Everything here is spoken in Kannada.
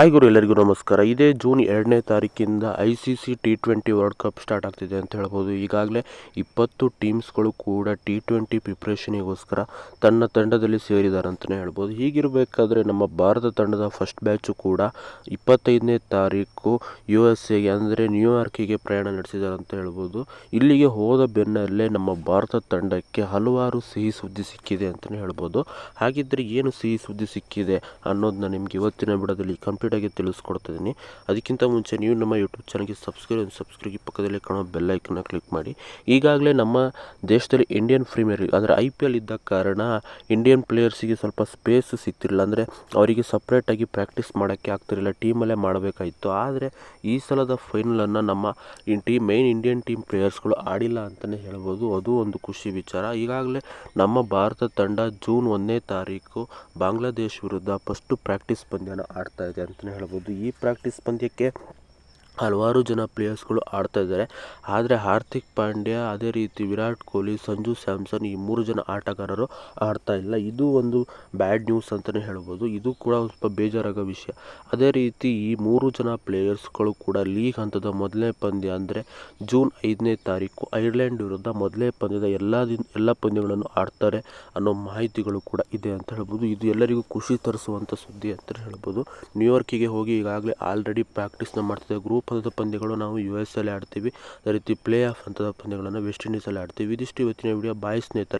ಹಾಯ್ ಗುರು, ಎಲ್ಲರಿಗೂ ನಮಸ್ಕಾರ. ಇದೇ ಜೂನ್ ಎರಡನೇ ತಾರೀಕಿಂದ I C C T twenty world cup start ಆಗ್ತಿದೆ ಅಂತ ಹೇಳ್ಬೋದು. ಈಗಾಗಲೇ ಇಪ್ಪತ್ತು ಟೀಮ್ಸ್ಗಳು ಕೂಡ ಟಿ ಟ್ವೆಂಟಿ ಪ್ರಿಪ್ರೇಷನಿಗೋಸ್ಕರ ತನ್ನ ತಂಡದಲ್ಲಿ ಸೇರಿದ್ದಾರೆ ಅಂತಲೇ ಹೇಳ್ಬೋದು. ಹೀಗಿರಬೇಕಾದ್ರೆ ನಮ್ಮ ಭಾರತ ತಂಡದ ಫಸ್ಟ್ ಬ್ಯಾಚು ಕೂಡ ಇಪ್ಪತ್ತೈದನೇ ತಾರೀಕು ಯು ಎಸ್ ಎಗೆ ಅಂದರೆ ನ್ಯೂಯಾರ್ಕಿಗೆ ಪ್ರಯಾಣ ನಡೆಸಿದ್ದಾರೆ ಅಂತ ಹೇಳ್ಬೋದು. ಇಲ್ಲಿಗೆ ಹೋದ ಬೆನ್ನಲ್ಲೇ ನಮ್ಮ ಭಾರತ ತಂಡಕ್ಕೆ ಹಲವಾರು ಸಿಹಿ ಸುದ್ದಿ ಸಿಕ್ಕಿದೆ ಅಂತಲೇ ಹೇಳ್ಬೋದು. ಹಾಗಿದ್ದರೆ ಏನು ಸಿಹಿ ಸುದ್ದಿ ಸಿಕ್ಕಿದೆ ಅನ್ನೋದನ್ನ ನಿಮಗೆ ಇವತ್ತಿನ ಬಿಡದಲ್ಲಿ ಕಂಪ್ಲೀಟ್ ಆಗಿ ತಿಳಿಸ್ಕೊಡ್ತಿದ್ದೀನಿ. ಅದಕ್ಕಿಂತ ಮುಂಚೆ ನೀವು ನಮ್ಮ ಯೂಟ್ಯೂಬ್ ಚಾನಲ್ಗೆ ಸಬ್ಸ್ಕ್ರೈಬ್ ಸಬ್ಸ್ಕ್ರೈಬ್ ಪಕ್ಕದಲ್ಲಿ ಕಾಣೋ ಬೆಲ್ ಐಕನ್ನ ಕ್ಲಿಕ್ ಮಾಡಿ. ಈಗಾಗಲೇ ನಮ್ಮ ದೇಶದಲ್ಲಿ ಇಂಡಿಯನ್ ಪ್ರೀಮಿಯರ್ ಲೀಗ್ ಅಂದರೆ ಐ ಪಿ ಎಲ್ ಇದ್ದ ಕಾರಣ ಇಂಡಿಯನ್ ಪ್ಲೇಯರ್ಸಿಗೆ ಸ್ವಲ್ಪ ಸ್ಪೇಸ್ ಸಿಗ್ತಿರಲಿಲ್ಲ. ಅಂದರೆ ಅವರಿಗೆ ಸಪ್ರೇಟಾಗಿ ಪ್ರಾಕ್ಟೀಸ್ ಮಾಡೋಕ್ಕೆ ಆಗ್ತಿರಲಿಲ್ಲ. ಟೀಮಲ್ಲೇ ಮಾಡಬೇಕಾಯಿತು ಆದರೆ ಈ ಸಲದ ಫೈನಲನ್ನು ನಮ್ಮ ಟೀಮ್ ಮೇನ್ ಇಂಡಿಯನ್ ಟೀಮ್ ಪ್ಲೇಯರ್ಸ್ಗಳು ಆಡಿಲ್ಲ ಅಂತಲೇ ಹೇಳ್ಬೋದು. ಅದು ಒಂದು ಖುಷಿ ವಿಚಾರ. ಈಗಾಗಲೇ ನಮ್ಮ ಭಾರತ ತಂಡ ಜೂನ್ ಒಂದನೇ ತಾರೀಕು ಬಾಂಗ್ಲಾದೇಶ್ ವಿರುದ್ಧ ಫಸ್ಟು ಪ್ರಾಕ್ಟೀಸ್ ಪಂದ್ಯನ ಆಡ್ತಾ ಇದೆ ಅಂತಲೇ ಹೇಳ್ಬೋದು ಈ ಪ್ರಾಕ್ಟೀಸ್ ಪಂದ್ಯಕ್ಕೆ ಹಲವಾರು ಜನ ಪ್ಲೇಯರ್ಸ್ಗಳು ಆಡ್ತಾ ಇದ್ದಾರೆ. ಆದರೆ ಹಾರ್ದಿಕ್ ಪಾಂಡ್ಯ, ಅದೇ ರೀತಿ ವಿರಾಟ್ ಕೊಹ್ಲಿ, ಸಂಜು ಸ್ಯಾಮ್ಸನ್ ಈ ಮೂರು ಜನ ಆಟಗಾರರು ಆಡ್ತಾ ಇಲ್ಲ. ಇದು ಒಂದು ಬ್ಯಾಡ್ ನ್ಯೂಸ್ ಅಂತಲೇ ಹೇಳ್ಬೋದು. ಇದು ಕೂಡ ಸ್ವಲ್ಪ ಬೇಜಾರಾಗೋ ವಿಷಯ. ಅದೇ ರೀತಿ ಈ ಮೂರು ಜನ ಪ್ಲೇಯರ್ಸ್ಗಳು ಕೂಡ ಲೀಗ್ ಹಂತದ ಮೊದಲನೇ ಪಂದ್ಯ ಅಂದರೆ ಜೂನ್ ಐದನೇ ತಾರೀಕು ಐರ್ಲೆಂಡ್ ವಿರುದ್ಧ ಮೊದಲನೇ ಪಂದ್ಯದ ಎಲ್ಲ ದಿನ, ಎಲ್ಲ ಪಂದ್ಯಗಳನ್ನು ಆಡ್ತಾರೆ ಅನ್ನೋ ಮಾಹಿತಿಗಳು ಕೂಡ ಇದೆ ಅಂತ ಹೇಳ್ಬೋದು. ಇದು ಎಲ್ಲರಿಗೂ ಖುಷಿ ತರಿಸುವಂಥ ಸುದ್ದಿ ಅಂತಲೇ ಹೇಳ್ಬೋದು. ನ್ಯೂಯಾರ್ಕಿಗೆ ಹೋಗಿ ಈಗಾಗಲೇ ಆಲ್ರೆಡಿ ಪ್ರಾಕ್ಟೀಸ್ನ ಮಾಡ್ತಿದ್ದೆ ಗ್ರೂಪ್ ಹಂತದ ಪಂದ್ಯಗಳು ನಾವು ಯು ಎಸ್ ಅಲ್ಲಿ ಆಡ್ತೀವಿ. ಅದೇ ರೀತಿ ಪ್ಲೇ ಆಫ್ ಹಂತದ ಪಂದ್ಯಗಳನ್ನು ವೆಸ್ಟ್ ಇಂಡೀಸಲ್ಲಿ ಆಡ್ತೀವಿ. ಇದಿಷ್ಟು ಇವತ್ತಿನ ವಿಡಿಯೋ ಬಾಯ್ ಸ್ನೇಹಿತರೆ.